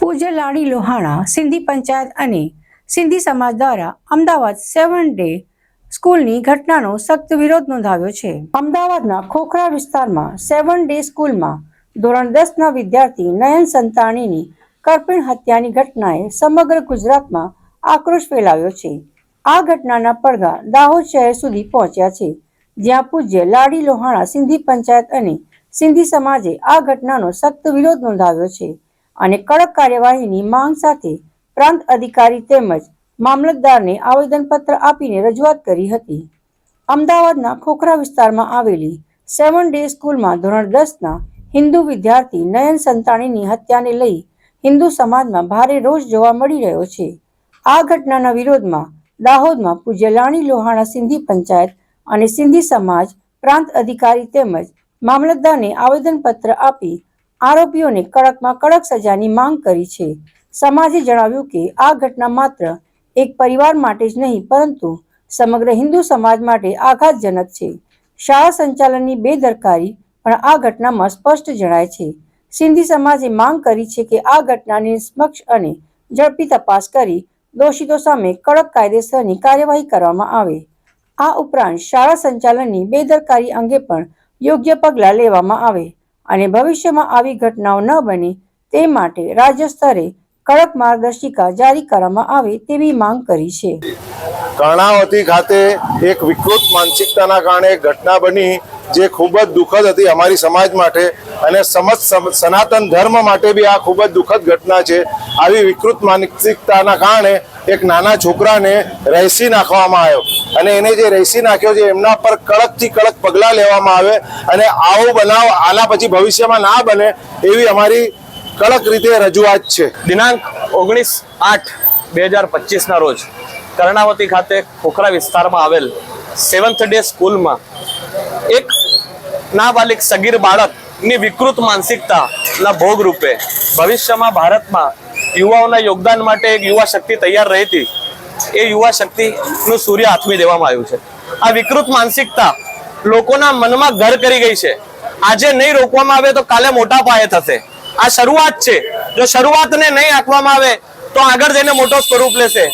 પૂજ્ય લાડી લોહાણા, સિંધી પંચાયત અને સિંધી સમાજ દ્વારા અમદાવાદ સેવન ડે સ્કૂલની ઘટનાનો સખ્ત વિરોધ નોંધાવ્યો છે. અમદાવાદના ખોખરા વિસ્તારમાં સેવન ડે સ્કૂલમાં ધોરણ દસના વિદ્યાર્થી નયન સંતાણીની કરપીણ હત્યાની ઘટનાએ સમગ્ર ગુજરાતમાં આક્રોશ ફેલાવ્યો છે. આ ઘટનાના પડઘા દાહોદ શહેર સુધી પહોંચ્યા છે, જ્યાં પૂજ્ય લાડી લોહાણા સિંધી પંચાયત અને સિંધી સમાજે આ ઘટનાનો સખ્ત વિરોધ નોંધાવ્યો છે. અને કડક કાર્યવાહીની માંગ સાથે પ્રાંત અધિકારી તેમજ મામલતદારને આવેદનપત્ર આપીને રજૂઆત કરી હતી. અમદાવાદના ખોખરા વિસ્તારમાં આવેલી સેવન ડે સ્કૂલમાં ધોરણ દસના હિન્દુ વિદ્યાર્થી નયન સંતાણીની હત્યાને લઈ હિન્દુ સમાજમાં ભારે રોષ જોવા મળી રહ્યો છે. આ ઘટનાના વિરોધમાં દાહોદમાં પૂજ્ય લાણી લોહાણા સિંધી પંચાયત અને સિંધી સમાજ પ્રાંત અધિકારી તેમજ મામલતદારને આવેદનપત્ર આપી આરોપીઓને કડકમાં કડક સજાની માંગ કરી છે. સમાજે જણાવ્યું કે આ ઘટના માત્ર એક પરિવાર માટે જ નહીં, પરંતુ સમગ્ર હિન્દુ સમાજ માટે આઘાતજનક છે. શાળા સંચાલનની બેદરકારી પણ આ ઘટનામાં સ્પષ્ટ જણાય છે. સિંધી સમાજે માંગ કરી છે કે આ ઘટનાની નિષ્પક્ષ અને ઝડપી તપાસ કરી દોષિતો સામે કડક કાયદેસરની કાર્યવાહી કરવામાં આવે. આ ઉપરાંત શાળા સંચાલનની બેદરકારી અંગે પણ યોગ્ય પગલાં લેવામાં આવે. અને ભવિષ્યમાં આવી ઘટનાઓ ન બને તે માટે રાજ્ય સ્તરે કડક માર્ગદર્શિકા જારી કરવામાં આવે તેવી માંગ કરી છે. કર્ણાવતી ખાતે એક વિકૃત માનસિકતાના કારણે ઘટના બની જે ખૂબ જ દુઃખદ હતી અમારી સમાજ માટે અને સમજ સમ- સનાતન ધર્મ માટે બી આ ખૂબ જ દુઃખદ ઘટના છે. આવી વિકૃત માનસિકતાના કારણે એક નાના છોકરાને રહેસી નાખવામાં આવ્યો. અને એને જે રહેસી નાખ્યો છે, એમના પર કડકથી કડક પગલાં લેવામાં આવે અને આવો બનાવ આના પછી ભવિષ્યમાં ના બને એવી અમારી કડક રીતે રજૂઆત છે. દિનાંક ઓગણીસ આઠ બે હજાર પચીસના રોજ કર્ણાવતી ખાતે ખોખરા વિસ્તારમાં આવેલ સેવન્થ ડે સ્કૂલમાં એક નાબાલિક સગીર બાળકની વિકૃત માનસિકતાના ભોગરૂપે ભવિષ્યમાં ભારતમાં યુવાઓના યોગદાન માટે એક યુવા શક્તિ તૈયાર રહી એ યુવા શક્તિનું સૂર્ય આથમી દેવામાં આવ્યું છે. આ વિકૃત માનસિકતા લોકોના મનમાં ઘર કરી ગઈ છે. આજે નહીં રોકવામાં આવે તો કાલે મોટા પાયે થશે. આ શરૂઆત છે. જો શરૂઆતને નહીં આંકવામાં આવે તો આગળ જઈને મોટો સ્વરૂપ લેશે.